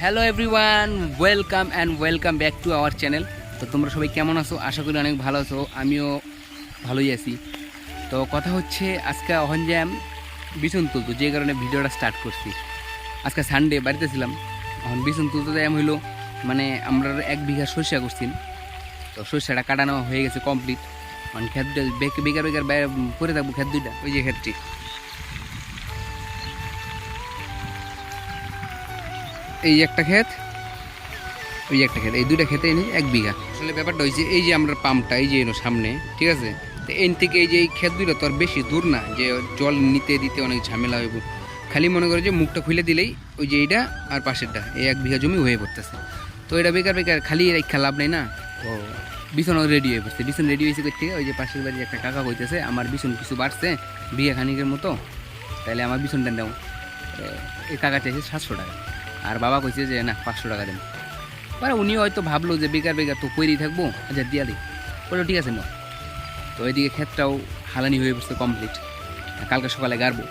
Hello everyone, welcome and welcome back to our channel. তো তোমরা সবাই কেমন আছো? আশা করি অনেক ভালো আছো, আমিও ভালোই আছি। তো কথা হচ্ছে আজকে অহন জ্যাম বিছুন তুলতো, যে কারণে ভিডিওটা স্টার্ট করছি। আজকে সানডে বাড়িতে ছিলাম। এখন বিছুন তুলতে জ্যাম হইল মানে আমরা এক বিঘা সরিষা করছি। তো সরিষাটা কাটানো হয়ে গেছে কমপ্লিট মানে খেত বেকার বেকার ব্যয়- পরে থাকব খেত দুইটা, ওই যে ক্ষেতটি। এই একটা ক্ষেত ওই একটা ক্ষেত এই দুইটা খেতে এনে এক বিঘা। আসলে ব্যাপারটা হয়েছে এই যে আমরা পাম্পটা এই যে এলো সামনে ঠিক আছে? তো এন থেকে এই যে এই ক্ষেত দুইটা তো আর বেশি দূর না যে জল নিতে দিতে অনেক ঝামেলা হয়ে খালি মনে করে যে মুখটা খুলে দিলেই ওই যে এইটা আর পাশেরটা এই এক বিঘা জমি হয়ে পড়তেছে। তো এটা বেকার বেকার খালি রেখা লাভ নেই না? ও। বিছনও রেডি হয়ে পড়ছে। বিছন রেডি হয়েছে থেকে ওই যে পাশের বাড়ির একটা কাকা কইতেছে আমার বিছন কিছু বাড়ছে বিঘা খানিকের মতো তাহলে আমার বিছনটা দাও এই কাকা চাইছে সাতশো টাকা। আর বাবা কইছে যে, না, পাঁচশো টাকা দেন। মানে উনি হয়তো ভাবলো যে, বেকার বেকার, তো কইরেই থাকব আচ্ছা দিয়া দিই। বলল, ঠিক আছে, না। তো ওইদিকে ক্ষেতটাও হালানি হয়ে বসছে কমপ্লিট কালকে সকালে গাড়বো।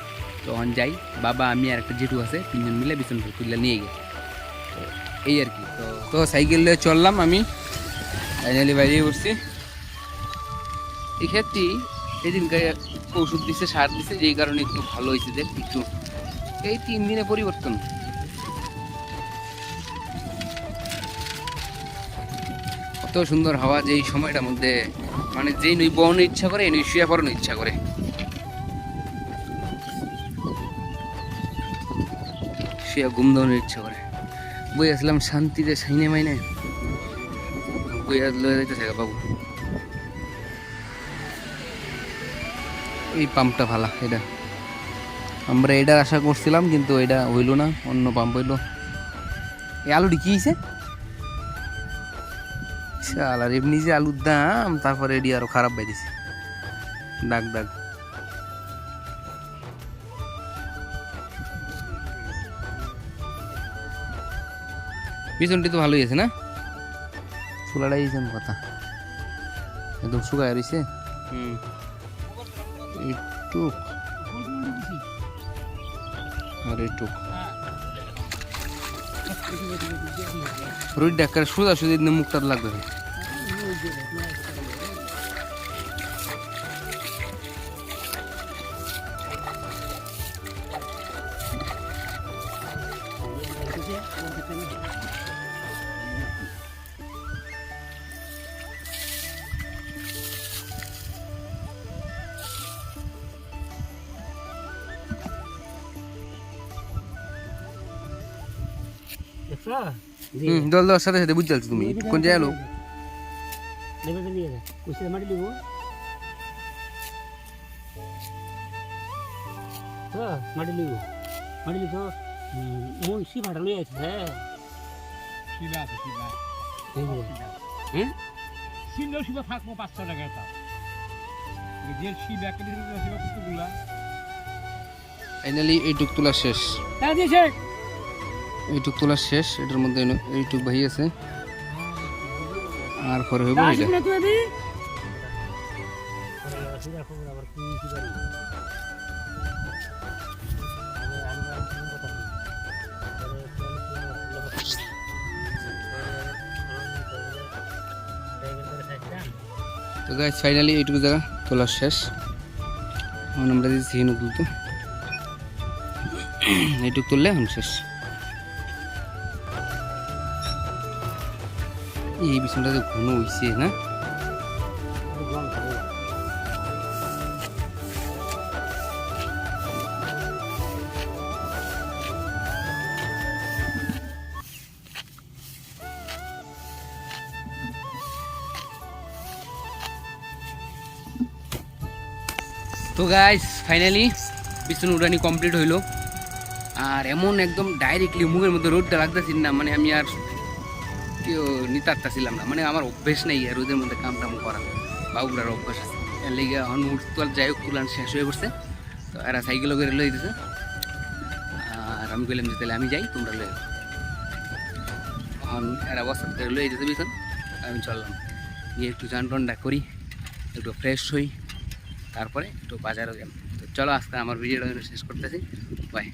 তখন যাই, বাবা, আমি আর একটা জেঠু আছে, তিনজন মিলে বিছন তুলে নিয়ে গেছে তো এই আর কি। তো তো সাইকেল নিয়ে চললাম আমি। ফাইনালি বাইরে উঠছি এই ক্ষেতটি এদিনকে ওষুধ দিছে, সার দিছে, যেই কারণে একটু ভালো হয়েছে দেখ একটু এই তিন দিনে পরিবর্তন। কত সুন্দর হাওয়া যে এই সময়টার মধ্যে মানে যেই নই বনের ইচ্ছা করে, এই নই শুয়ে পড়ানোর ইচ্ছা করে। শুয়ে ঘুম দেওয়ানোর ইচ্ছা করে। বই আসলাম শান্তিতে সাইনে মাইনে। বই যাইতেছে গা বাবু। এই পাম্পটা ভালো, এটা। আমরা এটার আশা করছিলাম, কিন্তু এটা হইল না, অন্য পাম্প হইল। এই আলুটি কি হয়েছে শাল আর এমনি যে আলুর দাম তারপরে এডি আরও খারাপ বাইরেছে। দাগ দাগ পিছনটি তো ভালোই আছে না? চুলাটাই কথা। একদম শুকায় রয়েছে একটু আর একটু ডাক্তার সোজা সোজা মুখটা লাগবে। দল দল সাথে সাথে বুঝতে পারছো তুমি কোন জায়গা নেবে তো নিয়ে যা। কুচি মাটি দিব। তো মাটি লিব মাটি লিব মন সি ভাড়া লই আছে হ্যাঁ। শিলা আছে শিলা হ্যাঁ? থাকব পাঁচশো যে শিল একটা শিবা ফাইনালি এইটুক তোলা শেষ। হ্যাঁ এইটুক তোলা শেষ এটার মধ্যে এইটুক ভাই আছে। আর পরে হইব এটা। তো গাইস ফাইনালি এইটুকু জায়গা তোলা শেষ। এখন আমরা দিচ্ছি হিনু তুলতে এইটুক তুললে এখন শেষ। এই বিছানাটা যে ঘন না? তো গাইস ফাইনালি বিছানা উড়ানি কমপ্লিট হইল। আর এমন একদম ডাইরেক্টলি মুখের মধ্যে রোদটা লাগতেছিল না মানে আমি আর কেউ নিতারতাছিলাম না। মানে আমার অভ্যেস নেই আর রোদের মধ্যে কাম টাম করা। বাবুরার অভ্যাস আছে। এর লেগে এখন উঠতে যাই হোক তুলান শেষ হয়ে পড়ছে। তো এরা সাইকেলও করে লই দিছে। আর আমি বললাম যে তাহলে আমি যাই, তোমরা লই এখন এরা বস্তা করে লই দিতে বিছন আমি চললাম। গিয়ে একটু টানটা করি, একটু ফ্রেশ হই। তারপরে একটু বাজারও গেলাম। তো চলো, আজকে আমার ভিডিওটা শেষ করতেছি। বাই